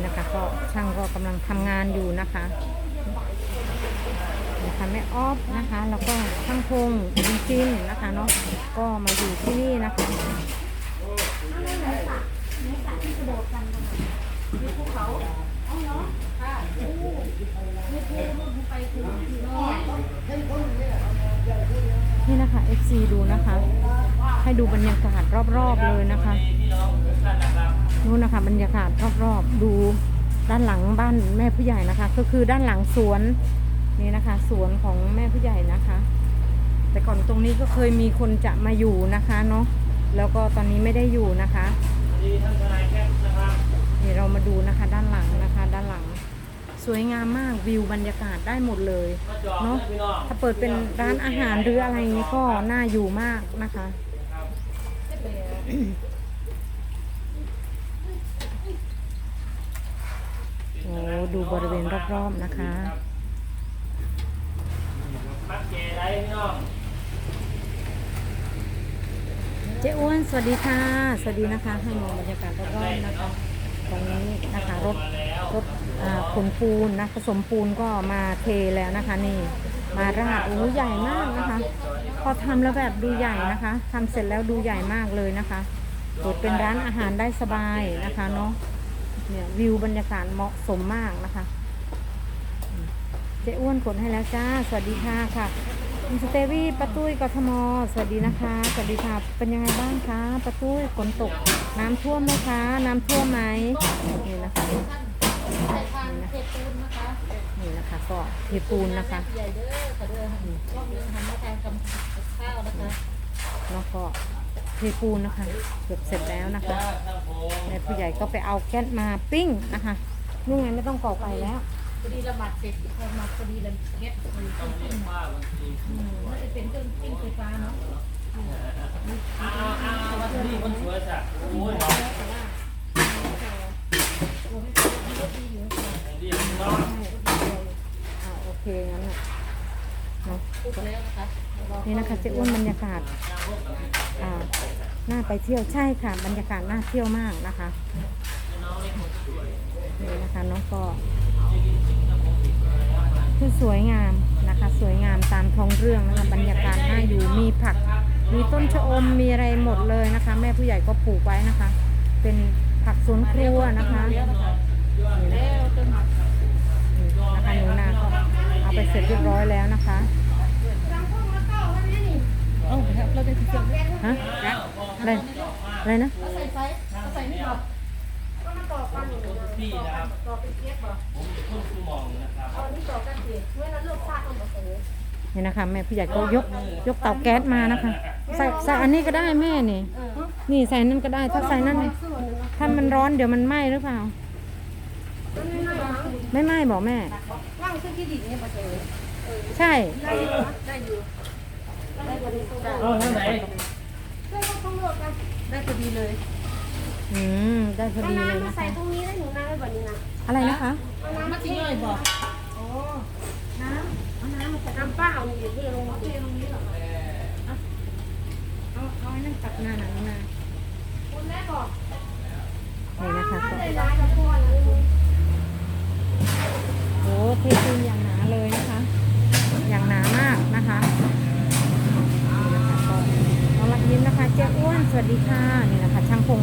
นี่นะคะ ก็ช่างก็กำลังทำงานอยู่นะคะนะคะแม่ออฟนะคะ แล้วก็ช่างพงจิจินนะคะเนาะก็มาอยู่ที่นี่นะคะนี่นะคะ FC ดูนะคะ ให้ดูบรรยากาศรอบๆเลยนะคะ นู่นนะคะบรรยากาศรอบๆดูด้านหลังบ้านแม่ผู้ใหญ่นะคะ ก็คือด้านหลังสวนนี่นะคะ สวนของแม่ผู้ใหญ่นะคะ แต่ก่อนตรงนี้ก็เคยมีคนจะมาอยู่นะคะเนาะแล้วก็ตอนนี้ไม่ได้อยู่นะคะนี่เรามาดูนะคะ ด้านหลังนะคะ ด้านหลัง สวยงามมากวิวบรรยากาศได้หมดเลยเนาะถ้าเปิดเป็นร้านอาหารหรืออะไรนี้ก็น่าอยู่มากนะคะ โอ้ ดูบริเวณรอบๆนะคะมักเจได้พี่น้องเจ๊อ้วนสวัสดีค่ะ สวัสดีนะคะให้มองบรรยากาศรอบๆนะคะ ตรงนี้นะคะรถรถอ่าขนปูนนะผสมปูนก็มาเทแล้วนะคะ นี่มาราดโอ้ใหญ่มากนะคะ พอทำแล้วแบบดูใหญ่นะคะทำเสร็จแล้วดูใหญ่มากเลยนะคะเปิดเป็นร้านอาหารได้สบายนะคะเนาะ เนี่ยวิวบรรยากาศเหมาะสมมากนะคะ เจ๊อ้วนกดให้แล้วจ้า สวัสดีค่ะค่ะคุณสเตวี่ปะตุ้ยกทม สวัสดีนะคะ สวัสดีค่ะ เป็นยังไงบ้างคะปะตุ้ยฝนตก น้ำท่วมไหมคะ น้ำท่วมไหมนี่นะคะใส่ทางเทปูนนะคะนี่นะคะก็เทปูนนะคะใหญ่เด้อค่ะเด้อรอบนึงทำมาแทนกับข้าวนะคะแล้วก็เทปูนนะคะ เกือบเสร็จแล้วนะคะ ผู้ใหญ่ก็ไปเอาแก๊สมาปิ้งนะคะนี่ไงไม่ต้องก่อไฟแล้วพอดีระบาดเสร็จพอมาพอดีเลยเก็บมันต้องเรียกว่าบางทีน่าจะเป็นเครื่องปิ้งไฟฟ้าเนาะอ้าวอ้าววันนี้คนสวยจ้ะโอ้ย แต่ว่าตัวไม่เป็นที่ดีอยู่ ดีพี่น้อง อ่าโอเคงั้นน่ะเนาะปุ๊บแล้วนะคะนี่นะคะเจ๊อ้วนบรรยากาศอ่าน่าไปเที่ยวใช่ค่ะ บรรยากาศน่าเที่ยวมากนะคะนี่นะคะเน้องก็คือสวยงามนะคะ สวยงามตามท้องเรื่องนะคะบรรยากาศน่าอยู่มีผัก มีต้นชะอมมีอะไรหมดเลยนะคะ แม่ผู้ใหญ่ก็ปลูกไว้นะคะ เป็นผักสวนครัวนะคะ แล้วนะคะแล้วจน นี่นะคะหนูนาก็ เอาไปเสร็จเรียบร้อยแล้วนะคะโอ้ครับเราได้ที่เชียงแม่ฮะอะไรอะไรนะใส่ไฟใส่นี่หรอพี่นะครับต่อเป็นเก็บหรอผมจะพูดคูมองนะครับตอนนี้ต่อกันสิเมื่อนั้นเลือกซากเอาหมดเลยนี่นะคะแม่ผู้ใหญ่ก็ยกยกเตาแก๊สมานะคะ ใส่ใส่อันนี้ก็ได้แม่นี่ นี่ใส่นั่นก็ได้ถ้าใส่นั่นถ้ามันร้อนเดี๋ยวมันไหม้หรือเปล่า ไม่ไหม้บอกแม่ ว่างซื้อที่ดินเนี่ยมาเจอใช่ ได้อยู่ได้อยู่ได้พอดีได้เอาท่านไหนเพื่อนต้องเลือกกันได้พอดีเลยอืม ได้พอดีเลยน้ำมานะใส่คะ ตรงนี้ได้หนูน้ำไว้แบบนี้นะอะไรนะคะ เอาน้ำมามาทิ้งเลยบอกโอ้น้ำเอาน้ำมาใส่น้ำเปล่านี่เดี๋ยวเทลงมาเทลงนี้เหรอเอาเอาไอ้นั่นตักหน้าหนังนาคุณแม่บอก สวัสดีค่ะนี่นะคะช่างพง